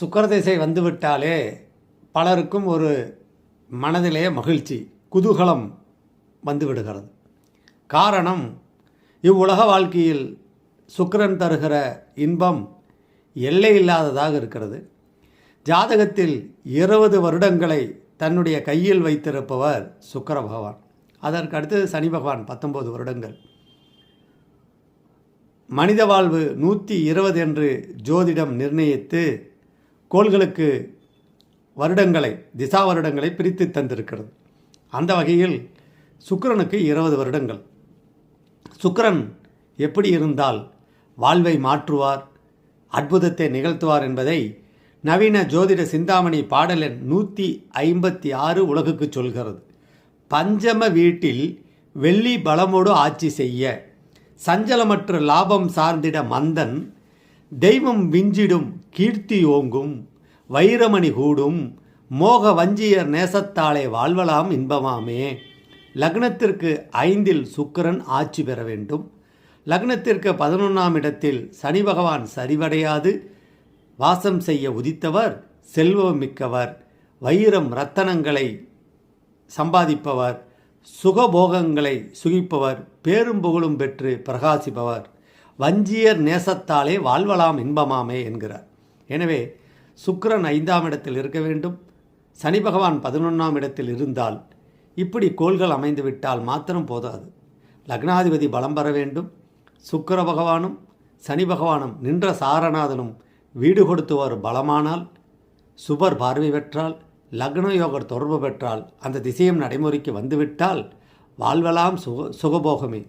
சுக்கரதிசை வந்துவிட்டாலே பலருக்கும் ஒரு மனதிலே மகிழ்ச்சி குதூகலம் வந்துவிடுகிறது. காரணம் இவ்வுலக வாழ்க்கையில் சுக்கரன் தருகிற இன்பம் எல்லை இல்லாததாக இருக்கிறது. ஜாதகத்தில் இருபது வருடங்களை தன்னுடைய கையில் வைத்திருப்பவர் சுக்கர பகவான். அதற்கு அடுத்தது சனி பகவான் பத்தொன்பது வருடங்கள். மனித வாழ்வு நூற்றி இருபது என்று ஜோதிடம் நிர்ணயித்து கோள்களுக்கு வருடங்களை திசா வருடங்களை பிரித்து தந்திருக்கிறது. அந்த வகையில் சுக்கரனுக்கு இருபது வருடங்கள். சுக்கரன் எப்படி இருந்தால் வாழ்வை மாற்றுவார் அற்புதத்தை நிகழ்த்துவார் என்பதை நவீன ஜோதிட சிந்தாமணி பாடல் எண் நூற்றி ஐம்பத்தி ஆறு உலகுக்கு சொல்கிறது. பஞ்சம வீட்டில் வெள்ளி பலமோடு ஆட்சி செய்ய சஞ்சலமற்ற லாபம் சார்ந்திட மந்தன் தெய்வம் விஞ்சிடும் கீர்த்தி ஓங்கும் வைரமணி கூடும். மோக வஞ்சியர் நேசத்தாலே வாழ்வலாம் இன்பமாமே. லக்னத்திற்கு ஐந்தில் சுக்கிரன் ஆட்சி பெற வேண்டும். லக்னத்திற்கு பதினொன்றாம் இடத்தில் சனி பகவான் சரிவடையாது. வாசம் செய்ய உதித்தவர் செல்வம் மிக்கவர் வைரம் ரத்தனங்களை சம்பாதிப்பவர் சுகபோகங்களை சுகிப்பவர் பேரும் புகழும் பெற்று பிரகாசிப்பவர். வஞ்சியர் நேசத்தாலே வாழ்வலாம் இன்பமாமே என்கிறார். எனவே சுக்கரன் ஐந்தாம் இடத்தில் இருக்க வேண்டும். சனி பகவான் பதினொன்றாம் இடத்தில் இருந்தால் இப்படி கோள்கள் அமைந்துவிட்டால் மாத்திரம் போதாது. லக்னாதிபதி பலம் பெற வேண்டும். சுக்கிர பகவானும் சனி பகவானும் நின்ற சாரநாதனும் வீடு கொடுத்து வரும் பலமானால் சுபர் பார்வை பெற்றால் லக்ன யோகர் தொடர்பு பெற்றால் அந்த திசையும் நடைமுறைக்கு வந்துவிட்டால் வாழ்வெல்லாம் சுக சுகபோகமே.